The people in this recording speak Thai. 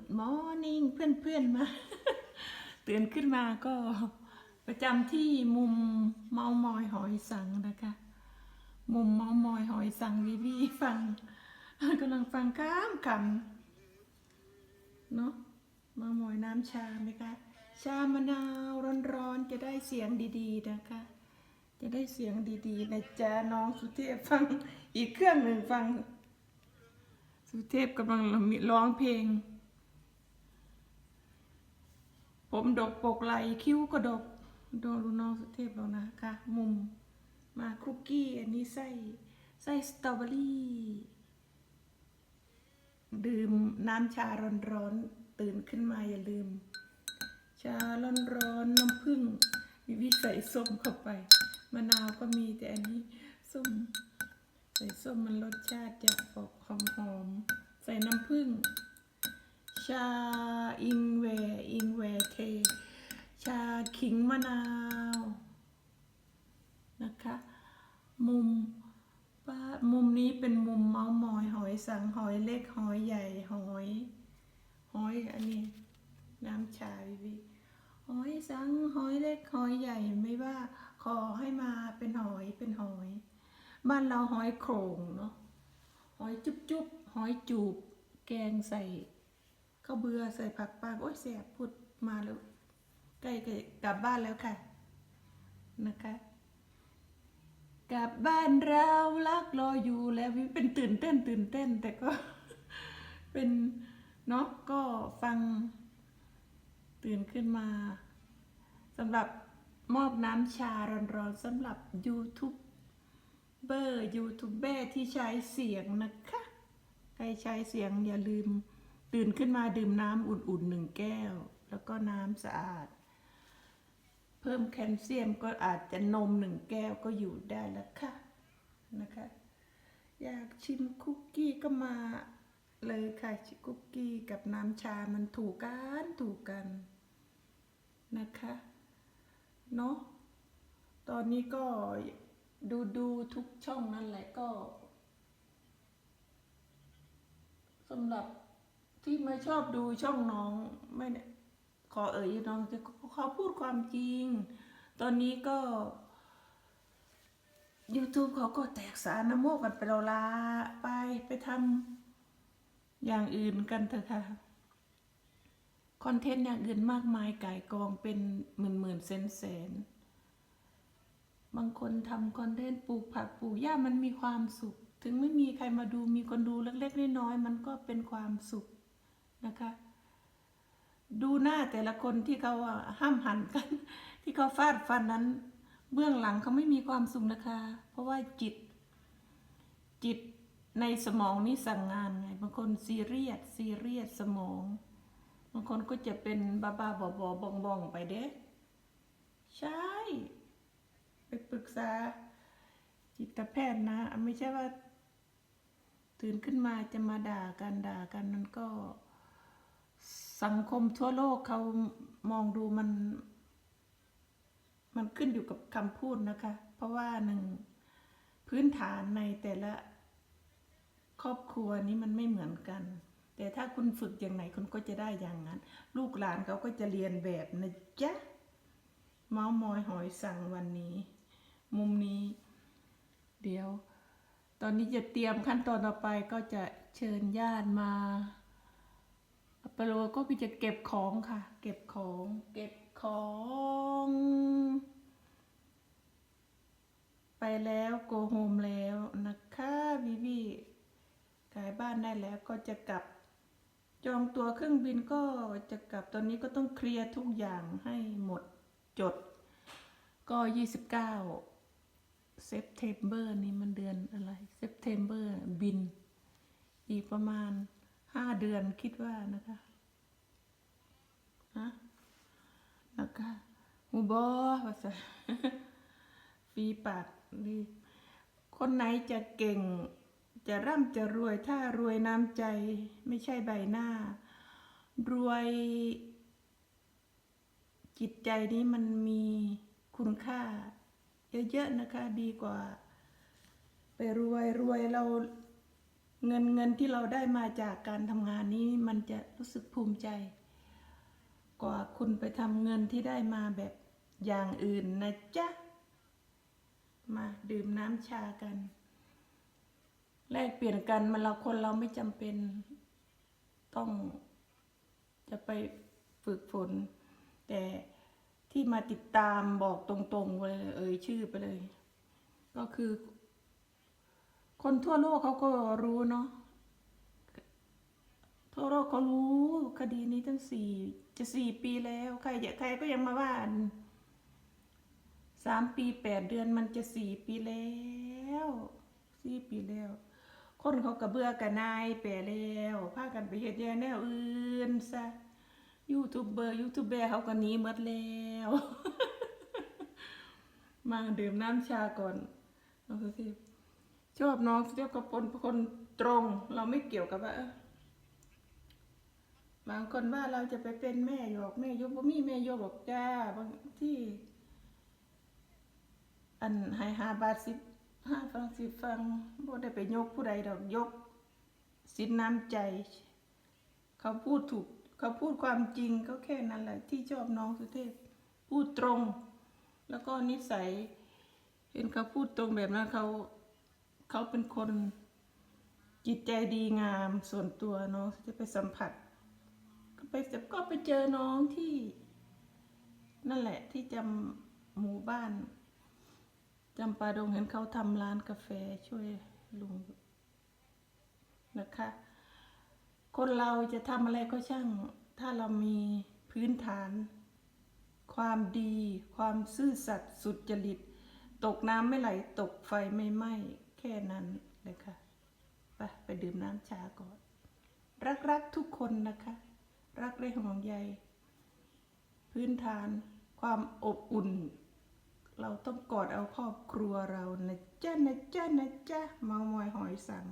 Good morning เพื่อนๆมา ตื่นขึ้นมาก็ประจำที่มุมเมามอยหอยสังนะคะ มุมเมามอยหอยสังวิวีฟังกำลังฟังข้ามคำเนาะเมามอยน้ำชาไหมคะชามะนาวร้อนๆจะได้เสียงดี ๆ นะคะ จะได้เสียงดีๆนะจ๊ะน้องสุเทพฟังอีกเครื่องหนึ่งฟัง สุเทพกำลังร้องเพลง ผมดกปกไหลคิ้วก็ดกโดนน้องสุเทพแล้วนะคะมุมมาคุกกี้อันนี้ไส้ไส้สตรอเบอรี่ดื่มน้ำชาร้อนๆตื่นขึ้นมาอย่าลืม ชาร้อนๆน้ำผึ้งมีวิใส่ส้มเข้าไปมะนาวก็มีแต่อันนี้ส้มใส่ส้มมันรสชาติจะออกหอมๆใส่น้ำผึ้ง ชาอิงแวอิงแวเท ชาขิงมะนาว นะคะ มุมป้ามุมนี้เป็นมุมเมาส์มอยหอยสังหอยเล็กหอยใหญ่หอยหอยอันนี้น้ำชาวิวีหอยสังหอยเล็กหอยใหญ่ไม่ว่าขอให้มาเป็นหอยเป็นหอย บ้านเราหอยโขงเนาะหอยจุบจุบหอยจูบ แกงใส่ ข้าวเบื่อใส่ผักปลาโอ้ยแสบพูดมาแล้วใกล้ๆกลับบ้านแล้วค่ะ นะคะ กลับบ้านเรารักรออยู่แล้ววิเป็นตื่นเต้นตื่นเต้น แต่ก็เป็นเนาะก็ฟังตื่นขึ้นมาสำหรับมอบน้ำชาร้อนๆสำหรับ YouTube เบอร์ยูทูบเบอร์ที่ใช้เสียงนะคะ ใครใช้เสียงอย่าลืม ตื่นขึ้นมาดื่มน้ำอุ่นๆหนึ่งแก้ว แล้วก็น้ำสะอาด เพิ่มแคลเซียมก็อาจจะนมหนึ่งแก้วก็อยู่ได้แล้วค่ะนะคะ อยากชิมคุกกี้ก็มาเลยค่ะคุกกี้กับน้ำชามันถูกกันถูกกันนะคะเนาะตอนนี้ก็ดูดูทุกช่องนั่นแหละก็สำหรับ ที่ไม่ชอบดูช่องน้องไม่ขอเอ่ยน้องจะเขาพูดความจริง ตอนนี้ก็ YouTube เขาก็แตกสารน้ำโมกกันไปแล้วลาไปไปทำอย่างอื่นกันเถอะค่ะคอนเทนต์อย่างอื่นมากมายไก่กองเป็นหมื่นหมื่นแสนแสนบางคนทำคอนเทนต์ปลูกผักปลูกหญ้ามันมีความสุข ถึงไม่มีใครมาดูมีคนดูเล็กๆน้อยๆมันก็เป็นความสุข นะคะ ดูหน้าแต่ละคนที่เขาห้ามหันกัน ที่เขาฟาดฟันนั้น เบื้องหลังเขาไม่มีความสุขนะคะ เพราะว่าจิต จิตในสมองนี่สั่งงานไงบางคนซีเรียสซีเรียสสมองบางคนก็จะเป็นบ้าบ้าบอบอบองบองไปเด้ใช่ ไปปรึกษาจิตแพทย์นะ ไม่ใช่ว่า ตื่นขึ้นมาจะมาด่ากันด่ากันมันก็ สังคมทั่วโลกเขามองดูมัน มันขึ้นอยู่กับคำพูดนะคะ เพราะว่าหนึ่งพื้นฐานในแต่ละครอบครัวนี้มันไม่เหมือนกัน แต่ถ้าคุณฝึกอย่างไหนคุณก็จะได้อย่างนั้น ลูกหลานเขาก็จะเรียนแบบนะจ๊ะเมาส์มอยหอยสั่งวันนี้ มุมนี้ เดี๋ยว ตอนนี้จะเตรียมขั้นตอนต่อไปก็จะเชิญญาติมา อัปโลก็พี่จะเก็บของค่ะ เก็บของ เก็บของ ไปแล้วโกโฮมแล้วนะคะวิวีขายบ้านได้แล้วก็จะกลับ จองตัวเครื่องบินก็จะกลับตอนนี้ก็ต้องเคลียร์ทุกอย่างให้หมดจด ก็ 29เซปเทมเบอร์นี่มันเดือนอะไรเซปเทมเบอร์บิน อีกประมาณ 5เดือนคิดว่านะคะฮะนะคะหูบอว่าซะฟีปากนี่คนไหนจะเก่ง จะร่ำจะรวยถ้ารวยน้ำใจ ไม่ใช่ใบหน้า รวย จิตใจนี้มันมีคุณค่า เยอะๆนะคะ ดีกว่า ไปรวยรวยเรา เงินเงินที่เราได้มาจากการทำงานนี้มันจะรู้สึกภูมิใจ กว่าคุณไปทำเงินที่ได้มาแบบอย่างอื่นนะจ๊ะ มาดื่มน้ำชากัน แลกเปลี่ยนกันมันเราคนเราไม่จำเป็นต้องจะไปฝึกฝน แต่ที่มาติดตามบอกตรงๆเลยเอ่ยชื่อไปเลย ก็คือ คนทั่วโลกเขาก็รู้เนาะทั่วโลกเขารู้คดีนี้ตั้งสี่จะสี่ปีแล้วใครอย่าใครก็ยังมาว่านสามปีแปดเดือนมันจะสี่ปีแล้วสี่ปีแล้ว คนเขากระเบื่อกันนายแปรแล้วพากันไปเฮ็ดแย่แนวอื่นซะยูทูบเบอร์ยูทูบเบอร์เขาก็หนีหมดแล้ว มาดื่มน้ำชาก่อนน้องสุเทพ ชอบน้องสุเทพกับคนคนตรง เราไม่เกี่ยวกับว่าบางคนว่าเราจะไปเป็นแม่หยอกแม่ยกบ่มีแม่ยกหรอกจ้าบางที่ อันให้หาบาทสิบห้าฟังสิบฟังบ่ได้ไปยกผู้ใดดอกยกสินน้ำใจ เขาพูดถูก เขาพูดความจริงก็แค่นั้นแหละ ที่ชอบน้องสุเทพ พูดตรง แล้วก็นิสัย เห็นเขาพูดตรงแบบนั้นเขา เขาเป็นคนจิตใจดีงามส่วนตัวเนาะจะไปสัมผัส ก็ไปก็ไปเจอน้องที่ นั่นแหละที่จำหมู่บ้านจำปาดงเห็นเขาทำร้านกาแฟช่วยลุงนะคะ คนเราจะทำอะไรก็ช่าง ถ้าเรามีพื้นฐาน ความดี ความซื่อสัตย์สุจริต ตกน้ำไม่ไหล ตกไฟไม่ไหม้ แค่นั้นเลยค่ะไปไปดื่มน้ำชาก่อน รักรักทุกคนนะคะ รักและห่วงใย พื้นฐานความอบอุ่น เราต้องกอดเอาครอบครัวเรานะจ๊ะนะจ๊ะนะจ๊ะเมามอยหอยสัง